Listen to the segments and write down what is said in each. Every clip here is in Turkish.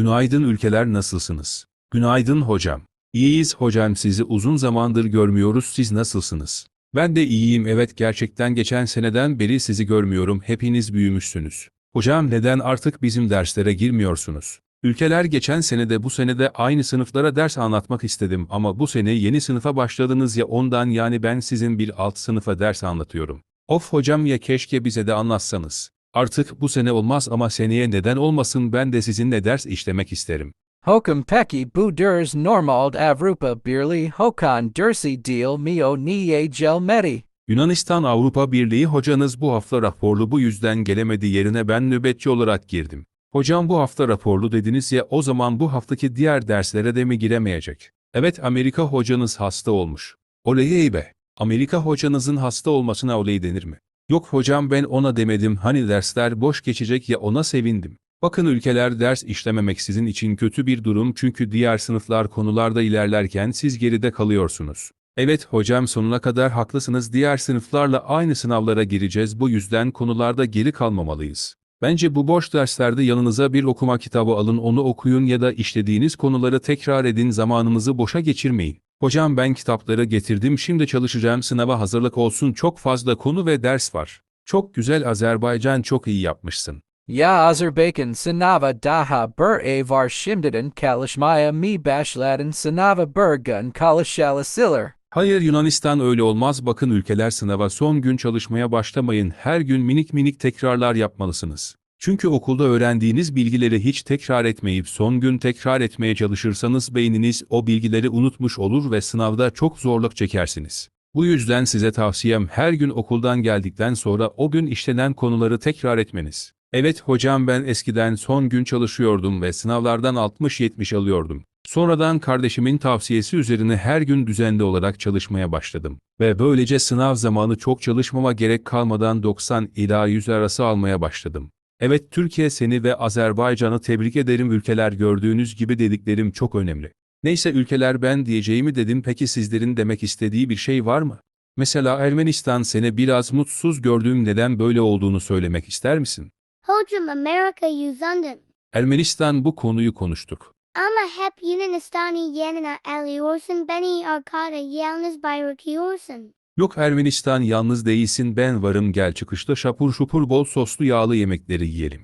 Günaydın ülkeler nasılsınız? Günaydın hocam. İyiyiz hocam sizi uzun zamandır görmüyoruz siz nasılsınız? Ben de iyiyim evet gerçekten geçen seneden beri sizi görmüyorum hepiniz büyümüşsünüz. Hocam neden artık bizim derslere girmiyorsunuz? Ülkeler geçen senede bu senede aynı sınıflara ders anlatmak istedim ama bu sene yeni sınıfa başladınız ya ondan yani ben sizin bir alt sınıfa ders anlatıyorum. Of hocam ya keşke bize de anlatsanız. Artık bu sene olmaz ama seneye neden olmasın ben de sizinle ders işlemek isterim. Hokum peki bu ders normald Avrupa Birliği Hokan dersi deal mio niye gelmedi. Yunanistan Avrupa Birliği hocanız bu hafta raporlu bu yüzden gelemedi yerine ben nöbetçi olarak girdim. Hocam bu hafta raporlu dediniz ya o zaman bu haftaki diğer derslere de mi giremeyecek? Evet Amerika hocanız hasta olmuş. Oley ey be. Amerika hocanızın hasta olmasına oley denir mi? Yok hocam ben ona demedim hani dersler boş geçecek ya ona sevindim. Bakın ülkeler ders işlememek sizin için kötü bir durum çünkü diğer sınıflar konularda ilerlerken siz geride kalıyorsunuz. Evet hocam sonuna kadar haklısınız diğer sınıflarla aynı sınavlara gireceğiz bu yüzden konularda geri kalmamalıyız. Bence bu boş derslerde yanınıza bir okuma kitabı alın onu okuyun ya da işlediğiniz konuları tekrar edin zamanınızı boşa geçirmeyin. Hocam ben kitapları getirdim şimdi çalışacağım sınava hazırlık olsun çok fazla konu ve ders var. Çok güzel Azerbaycan çok iyi yapmışsın. Ya Azerbaycan sınava daha bir ev var şimdiden çalışmaya mi başladın sınava bergun çalışalısılar. Hayır Yunanistan öyle olmaz bakın ülkeler sınava son gün çalışmaya başlamayın her gün minik minik tekrarlar yapmalısınız. Çünkü okulda öğrendiğiniz bilgileri hiç tekrar etmeyip son gün tekrar etmeye çalışırsanız beyniniz o bilgileri unutmuş olur ve sınavda çok zorluk çekersiniz. Bu yüzden size tavsiyem her gün okuldan geldikten sonra o gün işlenen konuları tekrar etmeniz. Evet hocam ben eskiden son gün çalışıyordum ve sınavlardan 60-70 alıyordum. Sonradan kardeşimin tavsiyesi üzerine her gün düzenli olarak çalışmaya başladım. Ve böylece sınav zamanı çok çalışmama gerek kalmadan 90 ila 100 arası almaya başladım. Evet Türkiye seni ve Azerbaycan'ı tebrik ederim ülkeler gördüğünüz gibi dediklerim çok önemli. Neyse ülkeler ben diyeceğimi dedim peki sizlerin demek istediği bir şey var mı? Mesela Ermenistan seni biraz mutsuz gördüğüm neden böyle olduğunu söylemek ister misin? Hocam Amerika yüzünden. Ermenistan bu konuyu konuştuk. Ama hep Yunanistan'ı yanına alıyorsun beni arkada yalnız bırakıyorsun. Yok Ermenistan yalnız değilsin ben varım gel çıkışta şapur şupur bol soslu yağlı yemekleri yiyelim.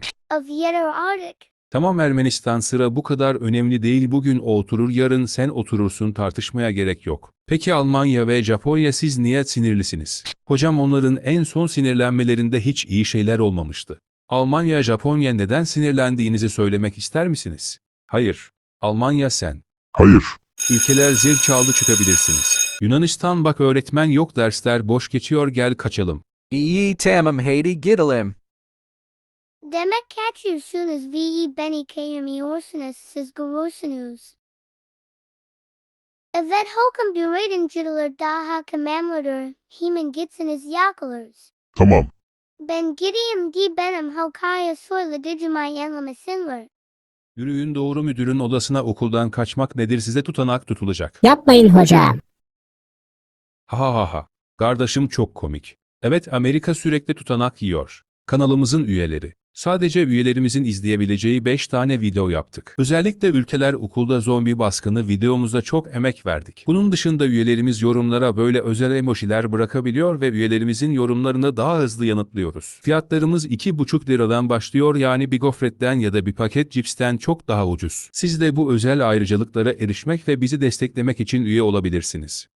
Tamam Ermenistan sıra bu kadar önemli değil bugün o oturur yarın sen oturursun tartışmaya gerek yok. Peki Almanya ve Japonya siz niye sinirlisiniz? Hocam onların en son sinirlenmelerinde hiç iyi şeyler olmamıştı. Almanya Japonya neden sinirlendiğinizi söylemek ister misiniz? Hayır. Almanya sen. Hayır. Ülkeler zil çaldı çıkabilirsiniz. Yunanistan bak öğretmen yok dersler boş geçiyor gel kaçalım. İyi tamam hadi gidelim. Demek kaçıyorsunuz ve beni kayırmıyorsunuz siz görüyorsunuz. Evet hokum bir ciddiler daha kamamladır. Hemen gitsiniz yakalarız. Tamam. Ben gideyim di benim hokaya soyla dicimay anlamasınlar. Yürüyün doğru müdürün odasına okuldan kaçmak nedir size tutanak tutulacak. Yapmayın hocam. Ha ha ha. Kardeşim çok komik. Evet Amerika sürekli tutanak yiyor. Kanalımızın üyeleri. Sadece üyelerimizin izleyebileceği 5 tane video yaptık. Özellikle ülkeler okulda zombi baskını videomuza çok emek verdik. Bunun dışında üyelerimiz yorumlara böyle özel emojiler bırakabiliyor ve üyelerimizin yorumlarını daha hızlı yanıtlıyoruz. Fiyatlarımız 2,5 liradan başlıyor yani bir gofretten ya da bir paket cipsten çok daha ucuz. Siz de bu özel ayrıcalıklara erişmek ve bizi desteklemek için üye olabilirsiniz.